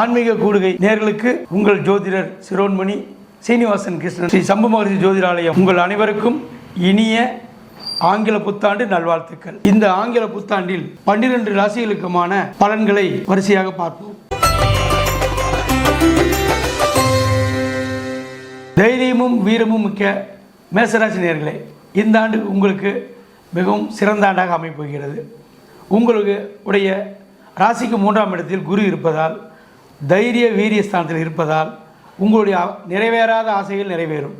ஆன்மீக கூடுகை நேர்களுக்கு உங்கள் ஜோதிடர் சிரோன்மணி சீனிவாசன் கிருஷ்ணன் ஸ்ரீ சம்பு மகரிஷி ஜோதிடாலயம். உங்கள் அனைவருக்கும் இனிய ஆங்கில புத்தாண்டு நல்வாழ்த்துக்கள். இந்த ஆங்கில புத்தாண்டில் பன்னிரண்டு ராசிகளுக்குமான பலன்களை வரிசையாக பார்ப்போம். தைரியமும் வீரமும் மிக்க மேசராசி நேர்களே இந்த ஆண்டு உங்களுக்கு மிகவும் சிறந்த ஆண்டாக அமைப்போகிறது உங்களுக்கு உடைய ராசிக்கு மூன்றாம் இடத்தில் குரு இருப்பதால் தைரிய வீரிய ஸ்தானத்தில் இருப்பதால் உங்களுடைய நிறைவேறாத ஆசைகள் நிறைவேறும்.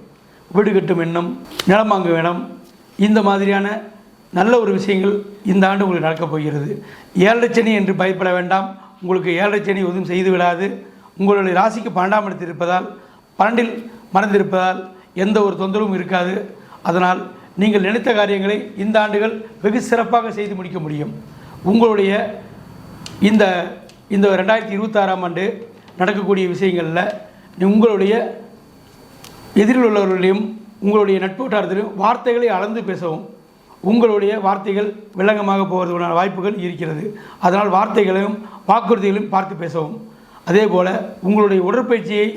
வீடு கட்டும் எண்ணம் நிலம் வாங்க வேணும் இந்த மாதிரியான நல்ல ஒரு விஷயங்கள் இந்த ஆண்டு உங்களுக்கு நடக்கப் போகிறது. ஏழரை சனி என்று பயப்பட வேண்டாம். உங்களுக்கு ஏழரை சனி எதுவும் செய்து விடாது. உங்களுடைய ராசிக்கு பன்னெண்டாம் இடத்தில் இருப்பதால் பன்னெண்டில் மறந்திருப்பதால் எந்த ஒரு தொந்தரவும் இருக்காது. அதனால் நீங்கள் நினைத்த காரியங்களை இந்த ஆண்டுகள் வெகு சிறப்பாக செய்து முடிக்க முடியும். உங்களுடைய இந்த இந்த ரெண்டாயிரத்தி இருபத்தாறாம் ஆண்டு நடக்கக்கூடிய விஷயங்களில் உங்களுடைய எதிரில் உள்ளவர்களையும் உங்களுடைய நட்பு வட்டாரத்திலும் வார்த்தைகளை அளந்து பேசவும். உங்களுடைய வார்த்தைகள் வில்லங்கமாக போவதற்கான வாய்ப்புகள் இருக்கிறது. அதனால் வார்த்தைகளையும் வாக்குறுதிகளையும் பார்த்து பேசவும். அதே போல் உங்களுடைய உடற்பயிற்சியை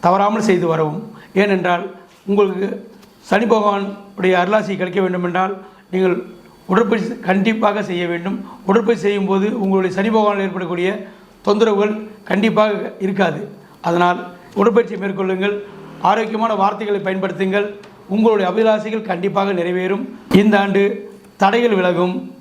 தவறாமல் செய்து வரவும். ஏனென்றால் உங்களுக்கு சனி பகவான் உடைய அருளாசி கிடைக்க வேண்டுமென்றால் நீங்கள் உடற்பயிற்சி கண்டிப்பாக செய்ய வேண்டும். உடற்பயிற்சி செய்யும்போது உங்களுடைய சனி பகவானில் ஏற்படக்கூடிய தொந்தரவுகள் கண்டிப்பாக இருக்காது. அதனால் உடற்பயிற்சி மேற்கொள்ளுங்கள். ஆரோக்கியமான வார்த்தைகளை பயன்படுத்துங்கள். உங்களுடைய அபிலாசைகள் கண்டிப்பாக நிறைவேறும். இந்த ஆண்டு தடைகள் விலகும்.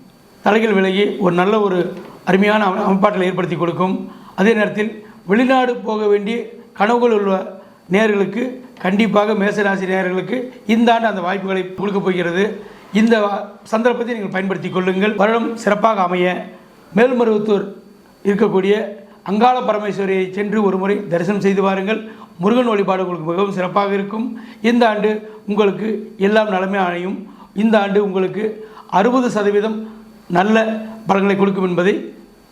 தடைகள் விலகி ஒரு நல்ல ஒரு அருமையான அமைப்பாட்டில் ஏற்படுத்தி கொடுக்கும். அதே நேரத்தில் வெளிநாடு போக வேண்டிய கனவுகள் உள்ள நேர்களுக்கு கண்டிப்பாக மேசராசி நேயர்களுக்கு இந்த ஆண்டு அந்த வாய்ப்புகளை கொடுக்கப் போகிறது. இந்த சந்தர்ப்பத்தை நீங்கள் பயன்படுத்தி கொள்ளுங்கள். வருடம் சிறப்பாக அமைய மேல்மருவத்தூர் இருக்கக்கூடிய அங்காள பரமேஸ்வரியை சென்று ஒரு முறை தரிசனம் செய்து வாருங்கள். முருகன் வழிபாடு உங்களுக்கு மிகவும் சிறப்பாக இருக்கும். இந்த ஆண்டு உங்களுக்கு எல்லாம் நலமே அணையும். இந்த ஆண்டு உங்களுக்கு அறுபது சதவீதம் நல்ல பலன்களை கொடுக்கும் என்பதை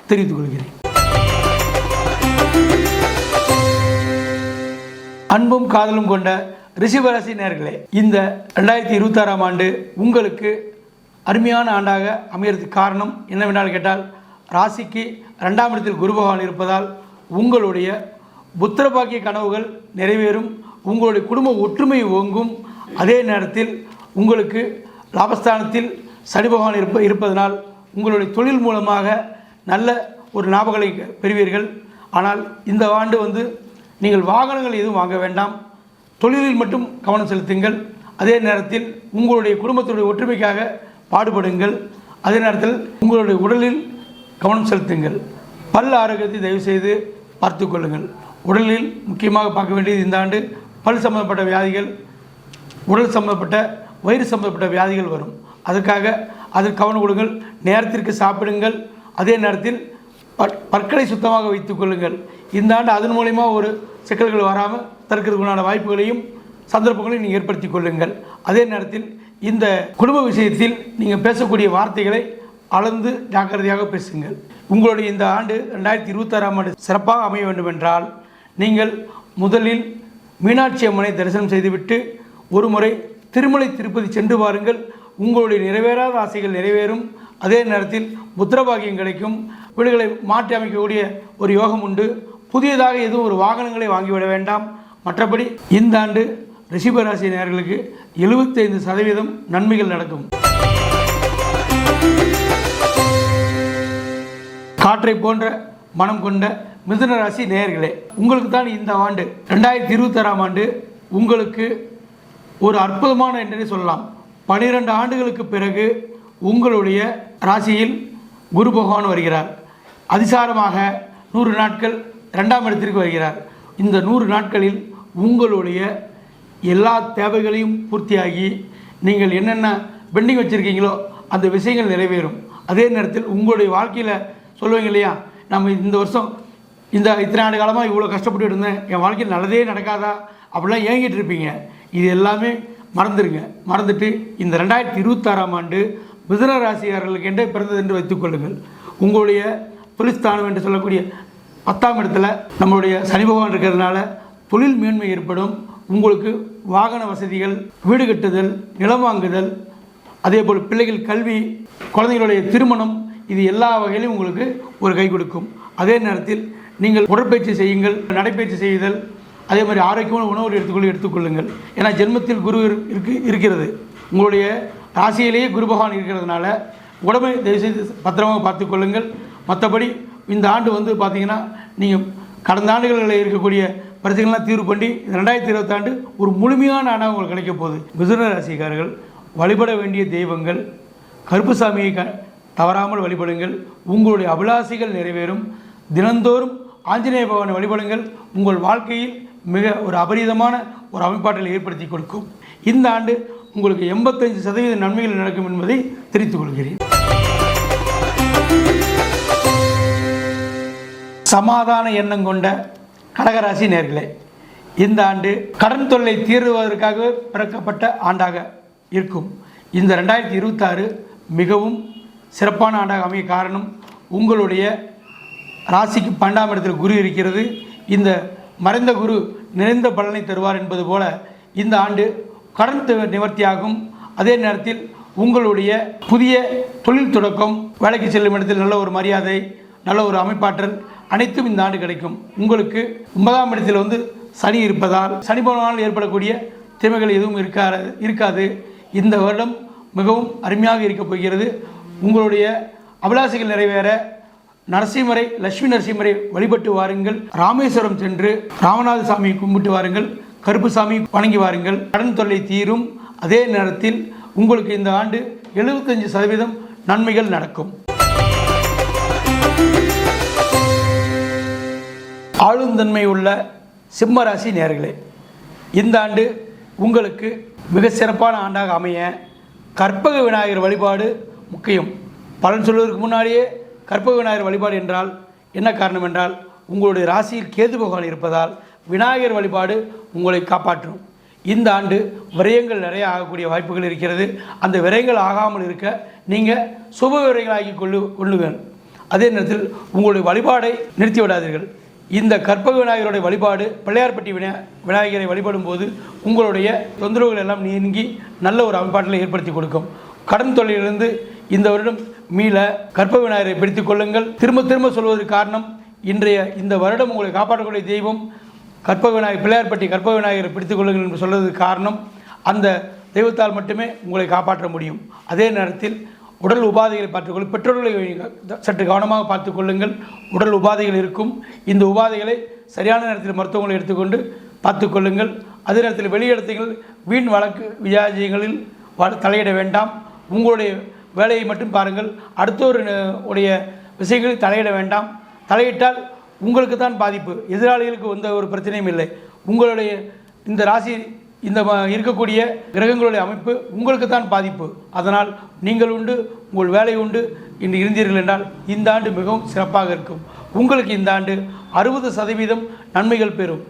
தெரிவித்துக் கொள்கிறேன். அன்பும் காதலும் கொண்ட ரிஷிபராசி நேர்களே இந்த ரெண்டாயிரத்தி இருபத்தாறாம் ஆண்டு உங்களுக்கு அருமையான ஆண்டாக அமையறதுக்கு காரணம் என்னவென்றால் கேட்டால் ராசிக்கு ரெண்டாம் இடத்தில் குரு பகவான் இருப்பதால் உங்களுடைய புத்திரபாக்கிய கனவுகள் நிறைவேறும் உங்களுடைய குடும்ப ஒற்றுமை ஓங்கும். அதே நேரத்தில் உங்களுக்கு லாபஸ்தானத்தில் சனி பகவான் இருப்ப இருப்பதனால் உங்களுடைய தொழில் மூலமாக நல்ல ஒரு ஞாபகங்களை பெறுவீர்கள். ஆனால் இந்த ஆண்டு வந்து நீங்கள் வாகனங்கள் எதுவும் வாங்க வேண்டாம். தொழிலில் மட்டும் கவனம் செலுத்துங்கள். அதே நேரத்தில் உங்களுடைய குடும்பத்துடைய ஒற்றுமைக்காக பாடுபடுங்கள். அதே நேரத்தில் உங்களுடைய உடலில் கவனம் செலுத்துங்கள். பல் ஆரோக்கியத்தை தயவு செய்து பார்த்து கொள்ளுங்கள். உடலில் முக்கியமாக பார்க்க வேண்டியது இந்த ஆண்டு பல் சம்பந்தப்பட்ட வியாதிகள் உடல் சம்பந்தப்பட்ட வயிறு சம்பந்தப்பட்ட வியாதிகள் வரும். அதுக்காக அதற்கு கவனம் கொடுங்கள். நேரத்திற்கு சாப்பிடுங்கள். அதே நேரத்தில் பற்களை சுத்தமாக வைத்துக் கொள்ளுங்கள். இந்த ஆண்டு அதன் மூலிமா ஒரு சிக்கல்கள் வராமல் தடுக்கிறதுக்குண்டான வாய்ப்புகளையும் சந்தர்ப்பங்களையும் நீங்கள் ஏற்படுத்தி கொள்ளுங்கள். அதே நேரத்தில் இந்த குடும்ப விஷயத்தில் நீங்கள் பேசக்கூடிய வார்த்தைகளை அளந்து ஜாக்கிரதையாக பேசுங்கள். உங்களுடைய இந்த ஆண்டு ரெண்டாயிரத்தி இருபத்தாறாம் ஆண்டு சிறப்பாக அமைய வேண்டுமென்றால் நீங்கள் முதலில் மீனாட்சி அம்மனை தரிசனம் செய்துவிட்டு ஒரு முறை திருமலை திருப்பதி சென்று பாருங்கள். உங்களுடைய நிறைவேறாத ஆசைகள் நிறைவேறும். அதே நேரத்தில் புத்திரபாகியம் கிடைக்கும். வீடுகளை மாற்றி அமைக்கக்கூடிய ஒரு யோகம் உண்டு. புதியதாக எதுவும் ஒரு வாகனங்களை வாங்கிவிட வேண்டாம். மற்றபடி இந்த ஆண்டு ரிஷிபராசி நேயர்களுக்கு எழுபத்தைந்து சதவீதம் நன்மைகள் நடக்கும். காற்றை போன்ற மனம் கொண்ட மிதுன ராசி நேயர்களே உங்களுக்கு தான் இந்த ஆண்டு ரெண்டாயிரத்தி இருபத்தாறாம் ஆண்டு உங்களுக்கு ஒரு அற்புதமான என்றே சொல்லலாம். பனிரெண்டு ஆண்டுகளுக்கு பிறகு உங்களுடைய ராசியில் குரு பகவான் வருகிறார். அதிசாரமாக நூறு நாட்கள் ரெண்டாம் இடத்திற்கு வருகிறார். இந்த நூறு நாட்களில் உங்களுடைய எல்லா தேவைகளையும் பூர்த்தியாகி நீங்கள் என்னென்ன பெண்டிங் வச்சுருக்கீங்களோ அந்த விஷயங்கள் நிறைவேறும். அதே நேரத்தில் உங்களுடைய வாழ்க்கையில் சொல்லுவீங்க இல்லையா? நம்ம இந்த வருஷம் இந்த இத்தனை ஆண்டு காலமாக இவ்வளோ கஷ்டப்பட்டு இருந்தேன். என் வாழ்க்கையில் நல்லதே நடக்காதா? அப்படிலாம் ஏங்கிட்டு இருப்பீங்க. இது எல்லாமே மறந்துடுங்க மறந்துட்டு இந்த ரெண்டாயிரத்தி இருபத்தாறாம் ஆண்டு மிதுன ராசிக்காரர்களுக்கு என்றே பிறந்தது என்று வைத்துக்கொள்ளுங்கள் உங்களுடைய தொழிற்தானம் என்று சொல்லக்கூடிய பத்தாம் இடத்துல நம்மளுடைய சனி பகவான் இருக்கிறதுனால தொழில் மேன்மை ஏற்படும். உங்களுக்கு வாகன வசதிகள் வீடு கட்டுதல் நிலம் வாங்குதல் அதே போல் பிள்ளைகள் கல்வி குழந்தைகளுடைய திருமணம் இது எல்லா வகையிலும் உங்களுக்கு ஒரு கை கொடுக்கும். அதே நேரத்தில் நீங்கள் உடற்பயிற்சி செய்யுங்கள் நடைப்பயிற்சி செய்தல் அதே மாதிரி ஆரோக்கியமான உணவு எடுத்துக்கொள்ள எடுத்துக்கொள்ளுங்கள். ஏன்னா ஜென்மத்தில் குரு இருக்கு இருக்கிறது. உங்களுடைய ராசியிலேயே குரு பகவான் இருக்கிறதுனால உடம்பை தயவுசெய்து பத்திரமாக பார்த்துக்கொள்ளுங்கள் மற்றபடி இந்த ஆண்டு வந்து பார்த்திங்கன்னா நீங்கள் கடந்த ஆண்டுகளில் இருக்கக்கூடிய பிரச்சனைகள்லாம் தீர்வு பண்ணி ரெண்டாயிரத்தி இருபத்தாண்டு ஒரு முழுமையான ஆண்டாக உங்களுக்கு கிடைக்க போகுது. மிதுன ராசிக்காரர்கள் வழிபட வேண்டிய தெய்வங்கள் கருப்புசாமியை க தவறாமல் வழிபடுங்கள். உங்களுடைய அபிலாசைகள் நிறைவேறும். தினந்தோறும் ஆஞ்சநேய பகவானை வழிபடுங்கள். உங்கள் வாழ்க்கையில் மிக ஒரு அபரிதமான ஒரு அமைப்பாட்டில் ஏற்படுத்தி கொடுக்கும். இந்த ஆண்டு உங்களுக்கு எண்பத்தஞ்சு சதவீத நன்மைகள் நடக்கும் என்பதை தெரிவித்துக் கொள்கிறேன். சமாதான எண்ணம் கொண்ட கடகராசி நேர்களே இந்த ஆண்டு கடன் தொல்லை தீர்வதற்காக பிறக்கப்பட்ட ஆண்டாக இருக்கும். இந்த ரெண்டாயிரத்தி இருபத்தாறு மிகவும் சிறப்பான ஆண்டாக அமைய காரணம் உங்களுடைய ராசிக்கு பன்னெண்டாம் இடத்தில் குரு இருக்கிறது. இந்த மறைந்த குரு நிறைந்த பலனை தருவார் என்பது போல இந்த ஆண்டு கடன் நிவர்த்தியாகும். அதே நேரத்தில் உங்களுடைய புதிய தொழில் தொடக்கம் வேலைக்கு செல்லும் இடத்தில் நல்ல ஒரு மரியாதை நல்ல ஒரு அமைப்பாற்றல் அனைத்தும் இந்த ஆண்டு கிடைக்கும். உங்களுக்கு ஒன்பதாம் இடத்தில் வந்து சனி இருப்பதால் சனி பகவானால் ஏற்படக்கூடிய தீமைகள் எதுவும் இருக்காது இருக்காது. இந்த வருடம் மிகவும் அருமையாக இருக்கப் போகிறது. உங்களுடைய அபிலாசைகள் நிறைவேற நரசிம்மரை லட்சுமி நரசிம்மரை வழிபட்டு வாருங்கள். ராமேஸ்வரம் சென்று ராமநாத சாமியை கும்பிட்டு வாருங்கள். கருப்புசாமி வணங்கி வாருங்கள். கடன் தொல்லை தீரும். அதே நேரத்தில் உங்களுக்கு இந்த ஆண்டு எழுபத்தஞ்சு சதவீதம் நன்மைகள் நடக்கும். ஆளுந்தன்மை உள்ள சிம்ம ராசி நேர்களே இந்த ஆண்டு உங்களுக்கு மிக சிறப்பான ஆண்டாக அமைய கற்பக விநாயகர் வழிபாடு முக்கியம். பலன் சொல்வதற்கு முன்னாடியே கற்பக விநாயகர் வழிபாடு என்றால் என்ன காரணம் என்றால் உங்களுடைய ராசியில் கேது பகவான் இருப்பதால் விநாயகர் வழிபாடு உங்களை காப்பாற்றும். இந்த ஆண்டு விரயங்கள் நிறைய ஆகக்கூடிய வாய்ப்புகள் இருக்கிறது. அந்த விரயங்கள் ஆகாமல் இருக்க நீங்கள் சுப விரயங்களாக்கி கொள்ளு கொள்ளுங்கள். அதே நேரத்தில் உங்களுடைய வழிபாடை நிறுத்தி விடாதீர்கள் இந்த கற்பக விநாயகருடைய வழிபாடு பிள்ளையார்பட்டி வினா விநாயகரை வழிபடும் போது உங்களுடைய தொந்தரவுகள் எல்லாம் நீங்கி நல்ல ஒரு அமைப்பாட்டில் ஏற்படுத்தி கொடுக்கும். கடன் தொல்லையிலிருந்து இந்த வருடம் மீள கற்பக விநாயகரை பிடித்துக் கொள்ளுங்கள். திரும்ப திரும்ப சொல்வதற்கு காரணம் இன்றைய இந்த வருடம் உங்களை காப்பாற்றக்கூடிய தெய்வம் கற்பக விநாயகர் பிள்ளையார்பட்டி கற்பக விநாயகரை பிடித்துக் கொள்ளுங்கள் என்று சொல்வதற்கு காரணம் அந்த தெய்வத்தால் மட்டுமே உங்களை காப்பாற்ற முடியும். அதே நேரத்தில் உடல் உபாதைகளை பார்த்துக்கொள்ளும் பெற்றோர்களை சற்று கவனமாக பார்த்துக்கொள்ளுங்கள் உடல் உபாதைகள் இருக்கும். இந்த உபாதைகளை சரியான நேரத்தில் மருத்துவங்களை எடுத்துக்கொண்டு பார்த்துக்கொள்ளுங்கள் அதே நேரத்தில் வெளியிடத்துகள் வீண் வழக்கு வியாஜயங்களில் வ- தலையிட வேண்டாம். உங்களுடைய வேலையை மட்டும் பாருங்கள். அடுத்தவரு உடைய விஷயங்களில் தலையிட வேண்டாம். தலையிட்டால் உங்களுக்கு தான் பாதிப்பு. எதிராளிகளுக்கு எந்த ஒரு பிரச்சனையும் இல்லை. உங்களுடைய இந்த ராசி இந்த ம- இருக்கக்கூடிய கிரகங்களுடைய அமைப்பு உங்களுக்கு தான் பாதிப்பு. அதனால் நீங்கள் உண்டு உங்கள் வேலை உண்டு இன்று இருந்தீர்கள் என்றால் இந்த ஆண்டு மிகவும் சிறப்பாக இருக்கும். உங்களுக்கு இந்த ஆண்டு அறுபது சதவீதம் நன்மைகள் பெறும்.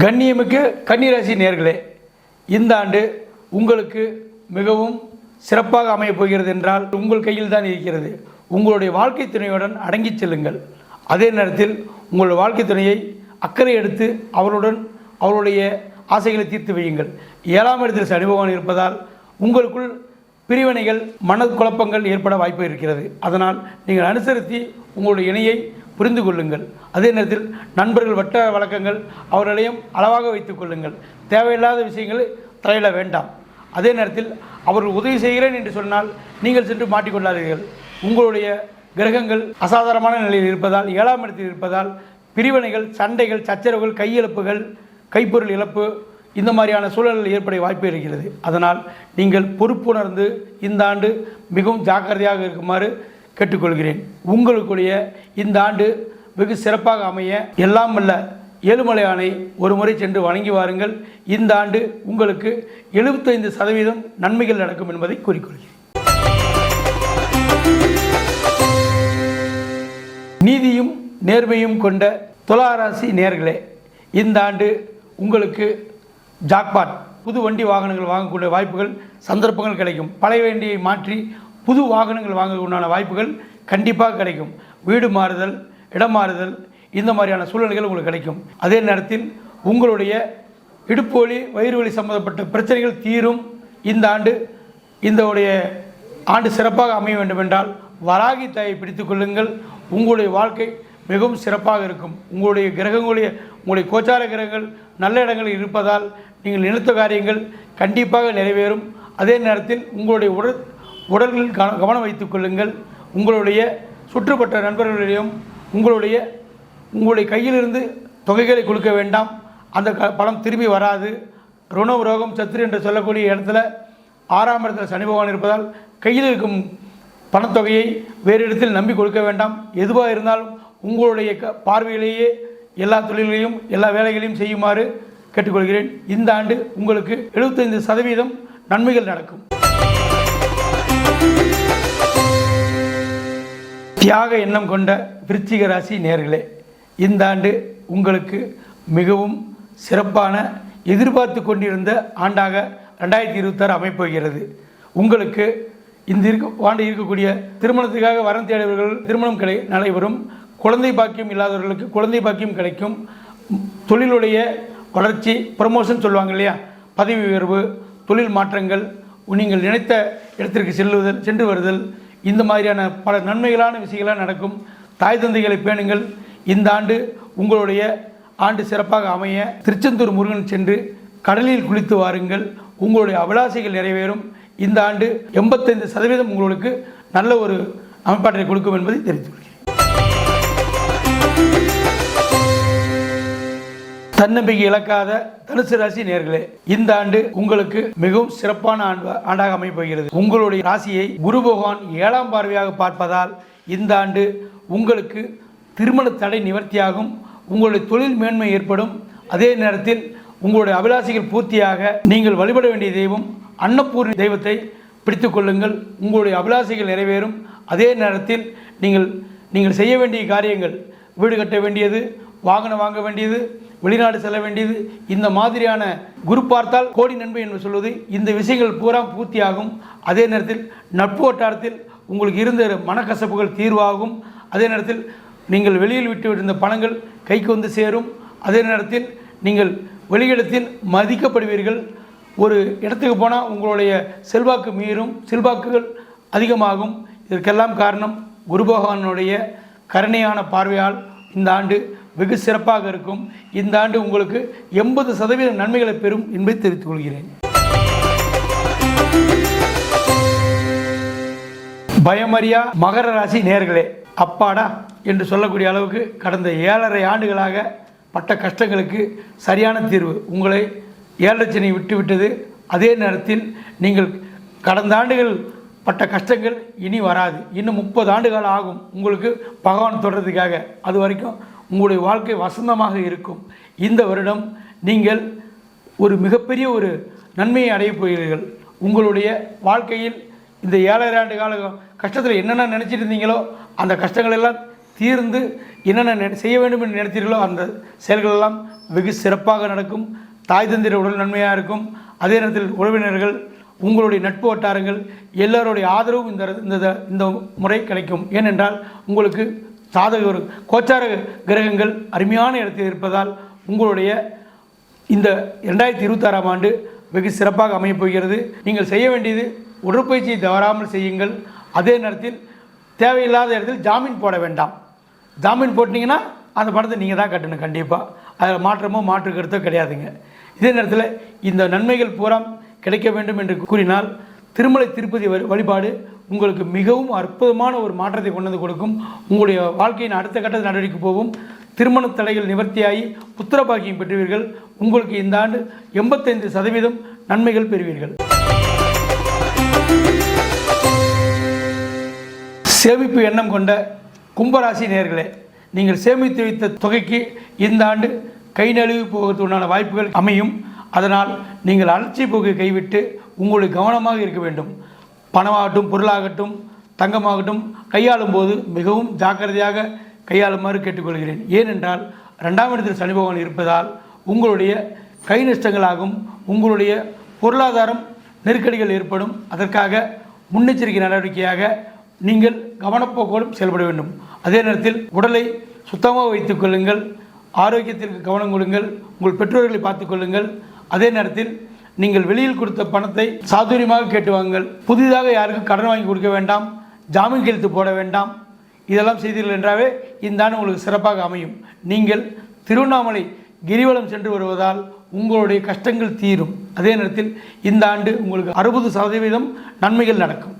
கண்ணியமிக்க கன்னிராசி நேர்களே இந்த ஆண்டு உங்களுக்கு மிகவும் சிறப்பாக அமையப் போகிறது என்றால் உங்கள் கையில் தான் இருக்கிறது. உங்களுடைய வாழ்க்கை துணையுடன் அடங்கிச் செல்லுங்கள். அதே நேரத்தில் உங்கள் வாழ்க்கை துணையை அக்கறை எடுத்து அவருடன் அவருடைய ஆசைகளை தீர்த்து வையுங்கள். ஏழாம் இடத்தில் சனி பகவான் இருப்பதால் உங்களுக்குள் பிரிவினைகள் மனக்குழப்பங்கள் ஏற்பட வாய்ப்பு இருக்கிறது. அதனால் நீங்கள் அனுசரித்து உங்களுடைய இணையை புரிந்து கொள்ளுங்கள். அதே நேரத்தில் நண்பர்கள் வட்ட வழக்கங்கள் அவர்களையும் அளவாக வைத்துக் கொள்ளுங்கள். தேவையில்லாத விஷயங்களை தலையிட வேண்டாம். அதே நேரத்தில் அவர்கள் உதவி செய்கிறேன் என்று சொன்னால் நீங்கள் சென்று மாட்டிக்கொள்ளாதீர்கள். உங்களுடைய கிரகங்கள் அசாதாரணமான நிலையில் இருப்பதால் ஏழாம் இடத்தில் இருப்பதால் பிரிவினைகள் சண்டைகள் சச்சரவுகள் கையிழப்புகள் கைப்பொருள் இழப்பு இந்த மாதிரியான சூழல்கள் ஏற்பட வாய்ப்பு இருக்கிறது. அதனால் நீங்கள் பொறுப்புணர்ந்து இந்த ஆண்டு மிகவும் ஜாக்கிரதையாக இருக்குமாறு கேட்டுக்கொள்கிறேன். உங்களுக்குடைய இந்த ஆண்டு வெகு சிறப்பாக அமைய எல்லாம் அல்ல ஏழுமலையானை ஒரு முறை சென்று வணங்கி வாருங்கள். இந்த ஆண்டு உங்களுக்கு எழுபத்தைந்து சதவீதம் நன்மைகள் நடக்கும் என்பதை கூறிக்கொள்கிறேன். நீதியும் நேர்மையும் கொண்ட துளாராசி நேர்களே இந்த ஆண்டு உங்களுக்கு ஜாக்பாட் புது வண்டி வாகனங்கள் வாங்கக்கூடிய வாய்ப்புகள் சந்தர்ப்பங்கள் கிடைக்கும். பழைய வண்டியை மாற்றி புது வாகனங்கள் வாங்கக்கூடிய வாய்ப்புகள் கண்டிப்பாக கிடைக்கும். வீடு மாறுதல் இடம் மாறுதல் இந்த மாதிரியான சூழ்நிலைகள் உங்களுக்கு கிடைக்கும். அதே நேரத்தில் உங்களுடைய இடுப்பு வலி வயிறு வலி சம்பந்தப்பட்ட பிரச்சனைகள் தீரும். இந்த ஆண்டு இந்த உடைய ஆண்டு சிறப்பாக அமைய வேண்டுமென்றால் வராகி தாயை பிடித்துக் கொள்ளுங்கள். உங்களுடைய வாழ்க்கை மிகவும் சிறப்பாக இருக்கும். உங்களுடைய கிரகங்களுடைய உங்களுடைய கோச்சார கிரகங்கள் நல்ல இடங்களில் இருப்பதால் நீங்கள் நினைத்த காரியங்கள் கண்டிப்பாக நிறைவேறும். அதே நேரத்தில் உங்களுடைய உடல் உடல்களில் கவனம் வைத்துக் கொள்ளுங்கள். உங்களுடைய சுற்றுப்பட்ட நண்பர்களிடையும் உங்களுடைய உங்களுடைய கையிலிருந்து தொகைகளை கொடுக்க வேண்டாம். அந்த க பணம் திரும்பி வராது. ருணம் ரோகம் சத்துரு என்று சொல்லக்கூடிய இடத்துல ஆறாம் இடத்துல சனி பகவான் இருப்பதால் கையில் இருக்கும் பணத்தொகையை வேறு இடத்தில் நம்பி கொடுக்க வேண்டாம். எதுவாக இருந்தாலும் உங்களுடைய க பார்வையிலேயே எல்லா தொழில்களையும் எல்லா வேலைகளையும் செய்யுமாறு கேட்டுக்கொள்கிறேன். இந்த ஆண்டு உங்களுக்கு 75% சதவீதம் நன்மைகள் நடக்கும். தியாக எண்ணம் கொண்ட விருச்சிக ராசி நேர்களே இந்த ஆண்டு உங்களுக்கு மிகவும் சிறப்பான எதிர்பார்த்து கொண்டிருந்த ஆண்டாக ரெண்டாயிரத்தி இருபத்தாறு அமைப்போகிறது. உங்களுக்கு இந்த இருக்க ஆண்டு இருக்கக்கூடிய திருமணத்துக்காக வரம் தேடியவர்கள் திருமணம் கிடை நடைபெறும். குழந்தை பாக்கியம் இல்லாதவர்களுக்கு குழந்தை பாக்கியம் கிடைக்கும். தொழிலுடைய வளர்ச்சி ப்ரமோஷன் சொல்லுவாங்க இல்லையா? பதவி உயர்வு தொழில் மாற்றங்கள் நீங்கள் நினைத்த இடத்திற்கு செல்லுதல் சென்று வருதல் இந்த மாதிரியான பல நன்மைகளான விஷயங்களாக நடக்கும். தாய் தந்தைகளை பேணுங்கள். இந்த ஆண்டு உங்களுடைய ஆண்டு சிறப்பாக அமைய திருச்செந்தூர் முருகன் சென்று கடலில் குளித்து வாருங்கள். உங்களுடைய அபிலாசைகள் நிறைவேறும். இந்த ஆண்டு எண்பத்தைந்து சதவீதம் உங்களுக்கு நல்ல ஒரு அமைப்பாட்டை கொடுக்கும் என்பதை தெரிவித்துக் கொள்கிறேன். தன்னம்பிக்கை இழக்காத தனுசு ராசி நேர்களே இந்த ஆண்டு உங்களுக்கு மிகவும் சிறப்பான ஆண்டு ஆண்டாக அமைப்போகிறது உங்களுடைய ராசியை குரு பகவான் ஏழாம் பார்வையாக பார்ப்பதால் இந்த ஆண்டு உங்களுக்கு திருமண தடை நிவர்த்தியாகும் உங்களுடைய தொழில் மேன்மை ஏற்படும். அதே நேரத்தில் உங்களுடைய அபிலாசிகள் பூர்த்தியாக நீங்கள் வழிபட வேண்டிய தெய்வம் அன்னபூர்ணி தெய்வத்தை பிடித்து கொள்ளுங்கள். உங்களுடைய அபிலாசைகள் நிறைவேறும். அதே நேரத்தில் நீங்கள் நீங்கள் செய்ய வேண்டிய காரியங்கள் வீடு கட்ட வேண்டியது வாகனம் வாங்க வேண்டியது வெளிநாடு செல்ல வேண்டியது இந்த மாதிரியான குரு பார்த்தால் கோடி நன்மை என்று சொல்வது இந்த விஷயங்கள் பூரா பூர்த்தியாகும். அதே நேரத்தில் நட்பு வட்டாரத்தில் உங்களுக்கு இருந்த மனக்கசப்புகள் தீர்வாகும். அதே நேரத்தில் நீங்கள் வெளியில் விட்டு விட்டிருந்த பணங்கள் கைக்கு வந்து சேரும். அதே நேரத்தில் நீங்கள் வெளியிடத்தில் மதிக்கப்படுவீர்கள். ஒரு இடத்துக்கு போனால் உங்களுடைய செல்வாக்கு மீறும் செல்வாக்குகள் அதிகமாகும். இதற்கெல்லாம் காரணம் குரு பகவானுடைய கருணையான பார்வையால் இந்த ஆண்டு வெகு சிறப்பாக இருக்கும். இந்த ஆண்டு உங்களுக்கு எண்பது சதவீத நன்மைகளை பெறும் என்பதை தெரிவித்துக் கொள்கிறேன். பயமறியா மகர ராசி நேர்களே அப்பாடா என்று சொல்லக்கூடிய அளவுக்கு கடந்த ஏழரை ஆண்டுகளாக பட்ட கஷ்டங்களுக்கு சரியான தீர்வு. உங்களை ஏழரை விட்டுவிட்டது அதே நேரத்தில் நீங்கள் கடந்த ஆண்டுகள் பட்ட கஷ்டங்கள் இனி வராது. இன்னும் முப்பது ஆண்டுகள் ஆகும். உங்களுக்கு பகவான் தொடர்றதுக்காக. அது வரைக்கும் உங்களுடைய வாழ்க்கை வசந்தமாக இருக்கும். இந்த வருடம் நீங்கள் ஒரு மிகப்பெரிய ஒரு நன்மையை அடையப் போகிறீர்கள். உங்களுடைய வாழ்க்கையில் இந்த ஏழரை ஆண்டு கால கஷ்டத்தில் என்னென்ன நினச்சிட்டு இருந்தீங்களோ அந்த கஷ்டங்கள் எல்லாம் தீர்ந்து என்னென்ன செய்ய வேண்டும் என்று நினைத்தீர்களோ அந்த செயல்களெல்லாம் வெகு சிறப்பாக நடக்கும். தாய் தந்திர உடல் நன்மையாக இருக்கும். அதே நேரத்தில் உறவினர்கள் உங்களுடைய நட்பு வட்டாரங்கள் எல்லோருடைய ஆதரவும் இந்த இந்த இந்த முறை கிடைக்கும். ஏனென்றால் உங்களுக்கு சாதக ஒரு கோச்சார கிரகங்கள் அருமையான இடத்தில் இருப்பதால் உங்களுடைய இந்த ரெண்டாயிரத்தி இருபத்தாறாம் ஆண்டு வெகு சிறப்பாக அமையப்போகிறது நீங்கள் செய்ய வேண்டியது உடற்பயிற்சியை தவறாமல் செய்யுங்கள். அதே நேரத்தில் தேவையில்லாத இடத்தில் ஜாமீன் போட வேண்டாம். ஜாமீன் போட்டிங்கன்னா அந்த பணத்தை நீங்கள் தான் கட்டணும் கண்டிப்பாக அதில் மாற்றமோ மாற்று கருத்தோ கிடையாதுங்க. இதே நேரத்தில் இந்த நன்மைகள் பூரா கிடைக்க வேண்டும் என்று கூறினால் திருமலை திருப்பதி வழிபாடு உங்களுக்கு மிகவும் அற்புதமான ஒரு மாற்றத்தை கொண்டு வந்து கொடுக்கும். உங்களுடைய வாழ்க்கையின் அடுத்த கட்ட நடவடிக்கை போகும் திருமண தடைகள் நிவர்த்தியாகி புத்திர பெற்றுவீர்கள். பெறுவீர்கள் உங்களுக்கு இந்த ஆண்டு எண்பத்தைந்து சதவீதம் நன்மைகள் பெறுவீர்கள். சேமிப்பு எண்ணம் கொண்ட கும்பராசி நேர்களே நீங்கள் சேமித்து வைத்த தொகைக்கு இந்த ஆண்டு கை நழுவி போவதற்குண்டான வாய்ப்புகள் அமையும். அதனால் நீங்கள் அலட்சிய போக்கை கைவிட்டு உங்களுடைய கவனமாக இருக்க வேண்டும். பணமாகட்டும் பொருளாகட்டும் தங்கமாகட்டும் கையாளும் போது மிகவும் ஜாக்கிரதையாக கையாளுமாறு கேட்டுக்கொள்கிறேன். ஏனென்றால் ரெண்டாம் இடத்தில் சனி பகவான் இருப்பதால் உங்களுடைய கை நஷ்டங்களாகும் உங்களுடைய பொருளாதாரம் நெருக்கடிகள் ஏற்படும். அதற்காக முன்னெச்சரிக்கை நடவடிக்கையாக நீங்கள் கவனப்போக்கோடும் செயல்பட வேண்டும். அதே நேரத்தில் உடலை சுத்தமாக வைத்துக் கொள்ளுங்கள். ஆரோக்கியத்திற்கு கவனம் கொடுங்கள். உங்கள் பெற்றோர்களை பார்த்துக்கொள்ளுங்கள் அதே நேரத்தில் நீங்கள் வெளியில் கொடுத்த பணத்தை சாதுரியமாக கேட்டு வாங்குங்கள். புதிதாக யாருக்கும் கடன் வாங்கி கொடுக்க வேண்டாம். ஜாமீன் கையெழுத்து போட வேண்டாம். இதெல்லாம் செய்தீர்கள் என்றாவே இந்த ஆண்டு உங்களுக்கு சிறப்பாக அமையும். நீங்கள் திருவண்ணாமலை கிரிவலம் சென்று வருவதால் உங்களுடைய கஷ்டங்கள் தீரும். அதே நேரத்தில் இந்த ஆண்டு உங்களுக்கு அறுபது சதவீதம் நன்மைகள் நடக்கும்.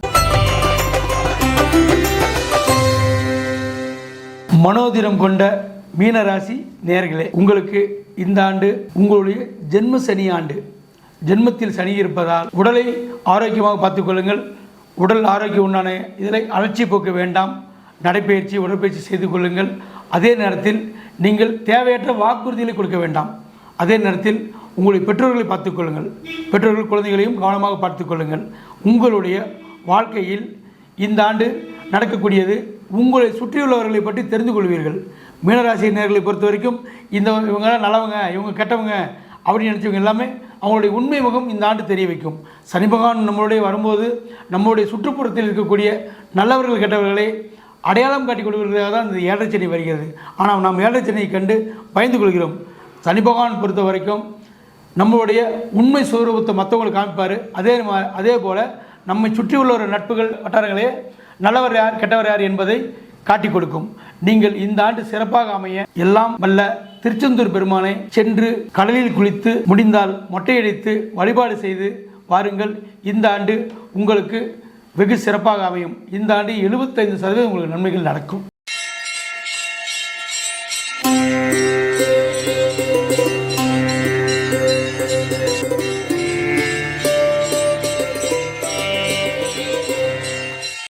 மனோதிரம் கொண்ட மீனராசி நேர்களே உங்களுக்கு இந்த ஆண்டு உங்களுடைய ஜென்ம சனி ஆண்டு ஜென்மத்தில் சனி இருப்பதால் உடலை ஆரோக்கியமாக பார்த்துக்கொள்ளுங்கள் உடல் ஆரோக்கியம் உண்டான இதில் அலட்சி போக்க வேண்டாம். நடைப்பயிற்சி உடற்பயிற்சி செய்து கொள்ளுங்கள். அதே நேரத்தில் நீங்கள் தேவையற்ற வாக்குறுதிகளை கொடுக்க வேண்டாம். அதே நேரத்தில் உங்களுடைய பெற்றோர்களை பார்த்துக்கொள்ளுங்கள் பெற்றோர்கள் குழந்தைகளையும் கவனமாக பார்த்துக்கொள்ளுங்கள் உங்களுடைய வாழ்க்கையில் இந்த ஆண்டு நடக்கக்கூடியது உங்களை சுற்றியுள்ளவர்களை பற்றி தெரிந்து கொள்வீர்கள். மீனராசி நேர்களை பொறுத்த வரைக்கும் இந்த இவங்கெல்லாம் நல்லவங்க இவங்க கெட்டவங்க அப்படின்னு நினச்சவங்க எல்லாமே அவங்களுடைய உண்மை முகம் இந்த ஆண்டு தெரிய வைக்கும். சனி பகவான் நம்மளுடைய வரும்போது நம்மளுடைய சுற்றுப்புறத்தில் இருக்கக்கூடிய நல்லவர்கள் கெட்டவர்களை அடையாளம் காட்டி கொடுக்கிறதாக தான் இந்த ஏழரை வருகிறது. ஆனால் நாம் ஏழரை கண்டு பயந்து கொள்கிறோம். சனி பகவான் பொறுத்த வரைக்கும் நம்மளுடைய உண்மை சுரூபத்தை மற்றவங்களுக்கு காமிப்பார். அதே மா- அதே போல் நம்மை சுற்றியுள்ள ஒரு நட்புகள் வட்டாரங்களே நல்லவர் யார் கெட்டவர் யார் என்பதை காட்டிக் கொடுக்கும். நீங்கள் இந்த ஆண்டு சிறப்பாக அமைய எல்லாம் வல்ல திருச்செந்தூர் பெருமானை சென்று கடலில் குளித்து முடிந்தால் மொட்டையடித்து வழிபாடு செய்து வாருங்கள். இந்த ஆண்டு உங்களுக்கு வெகு சிறப்பாக அமையும். இந்த ஆண்டு எழுபத்தைந்து சதவீதம் உங்களுக்கு நன்மைகள் நடக்கும்.